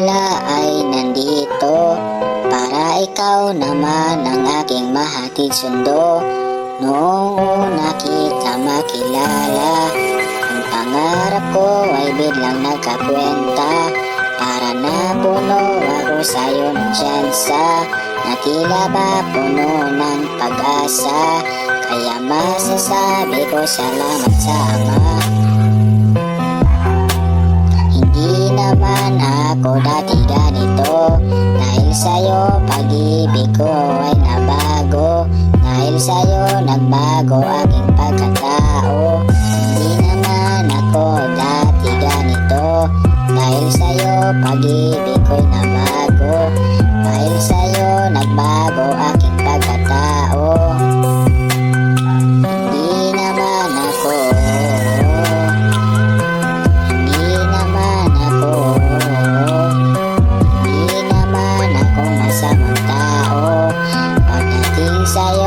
pala ay nandito para ikaw naman ang aking mahatid sundo. Noong una kita makilala, ang pangarap ko ay biglang nagkakwenta. Para na puno ako sa'yo ng tiyansa, na tila ba puno ng pag-asa. Kaya masasabi ko salamat sa Ama. Ako dati ganito Dahil sa'yo pag-ibig ko ay nabago. Dahil sa'yo nagbago aking pagkatao. Hindi naman ako dati ganito. Dahil sa'yo pag-ibig ko'y nabago. Dahil sa'yo nagbago aking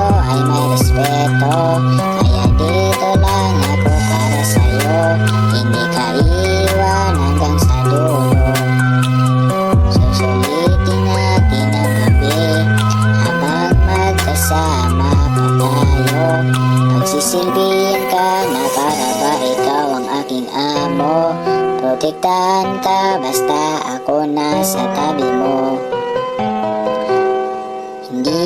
ay may respeto. Kaya dito lang ako para sa'yo. Hindi ka iwan hanggang sa dulo. Susulitin natin ang gabi. Habang magkasama pa tayo Pagsisilbihan ka na para ba ikaw ang aking amo? Protektahan ka basta ako nasa tabi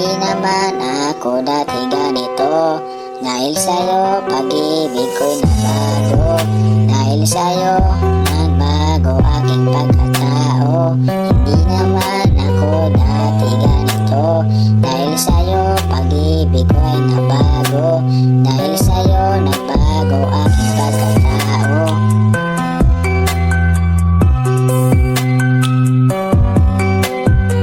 Hindi naman ako dati ganito. Dahil sa'yo pag-ibig ko'y nabago Dahil sa'yo nagbago aking pagkatao. Hindi naman